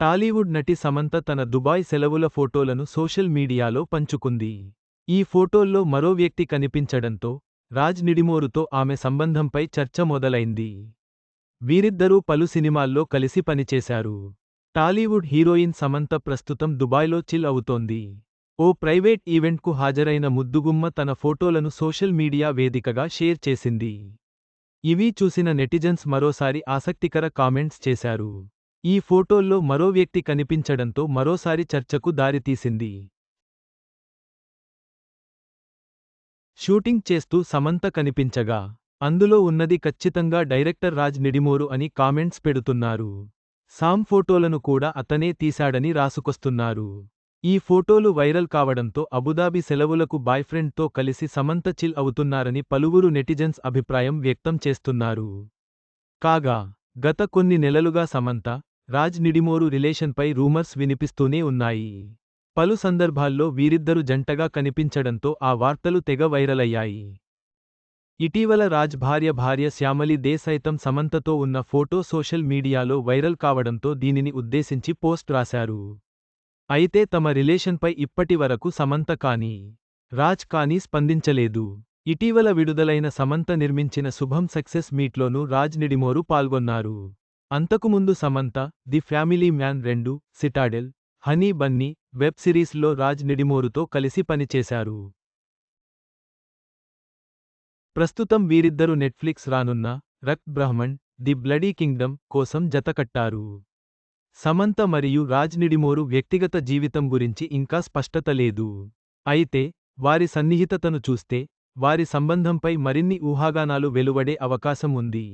టాలీవుడ్ నటి సమంత తన దుబాయ్ సెలవుల ఫోటోలను సోషల్ మీడియాలో పంచుకుంది. ఈ ఫోటోల్లో మరో వ్యక్తి కనిపించడంతో రాజ్ నిడిమోరుతో ఆమె సంబంధంపై చర్చ మొదలైంది. వీరిద్దరూ పలు సినిమాల్లో కలిసి పనిచేశారు. టాలీవుడ్ హీరోయిన్ సమంత ప్రస్తుతం దుబాయ్లో చిల్ అవుతోంది. ఓ ప్రైవేట్ ఈవెంట్కు హాజరైన ముద్దుగుమ్మ తన ఫోటోలను సోషల్ మీడియా వేదికగా షేర్ చేసింది. ఇవి చూసిన నెటిజన్స్ మరోసారి ఆసక్తికర కామెంట్స్ చేశారు. ఈ ఫోటోల్లో మరో వ్యక్తి కనిపించడంతో మరోసారి చర్చకు దారితీసింది షూటింగ్ చేస్తూ సమంత కనిపించగా అందులో ఉన్నది ఖచ్చితంగా డైరెక్టర్ రాజ్ నిడిమోరు అని కామెంట్స్ పెడుతున్నారు. సామ్ ఫోటోలను కూడా అతనే తీశాడని రాసుకొస్తున్నారు. ఈ ఫోటోలు వైరల్ కావడంతో అబుదాబి సెలవులకు బాయ్ఫ్రెండ్తో కలిసి సమంత చిల్ అవుతున్నారని పలువురు నెటిజన్స్ అభిప్రాయం వ్యక్తం చేస్తున్నారు. కాగా గత కొన్ని నెలలుగా సమంత రాజ్ నిడిమోరు రిలేషన్పై రూమర్స్ వినిపిస్తూనే ఉన్నాయి. పలు సందర్భాల్లో వీరిద్దరు జంటగా కనిపించడంతో ఆ వార్తలు తెగ వైరలయ్యాయి. ఇటీవల రాజ్ భార్య భార్య శ్యామలి దే సైతం సమంతతో ఉన్న ఫోటో సోషల్ మీడియాలో వైరల్ కావడంతో దీనిని ఉద్దేశించి పోస్ట్ రాశారు. అయితే తమ రిలేషన్పై ఇప్పటి వరకు సమంత కానీ రాజ్ కానీ స్పందించలేదు. ఇటీవల విడుదలైన సమంత నిర్మించిన శుభం సక్సెస్ మీట్లోనూ రాజ్ నిడిమోరు పాల్గొన్నారు. అంతకుముందు సమంత ది ఫ్యామిలీ మ్యాన్ రెండు సిటాడెల్ హనీ బన్నీ వెబ్ సిరీస్లో రాజ్ నిడిమోరుతో కలిసి పనిచేశారు. ప్రస్తుతం వీరిద్దరు నెట్ఫ్లిక్స్ రానున్న రక్ బ్రహ్మణ్ ది బ్లడీ కింగ్డమ్ కోసం జతకట్టారు. సమంత మరియు రాజ్ నిడిమోరు వ్యక్తిగత జీవితం గురించి ఇంకా స్పష్టత లేదు. అయితే వారి సన్నిహితతను చూస్తే వారి సంబంధంపై మరిన్ని ఊహాగానాలు వెలువడే అవకాశం ఉంది.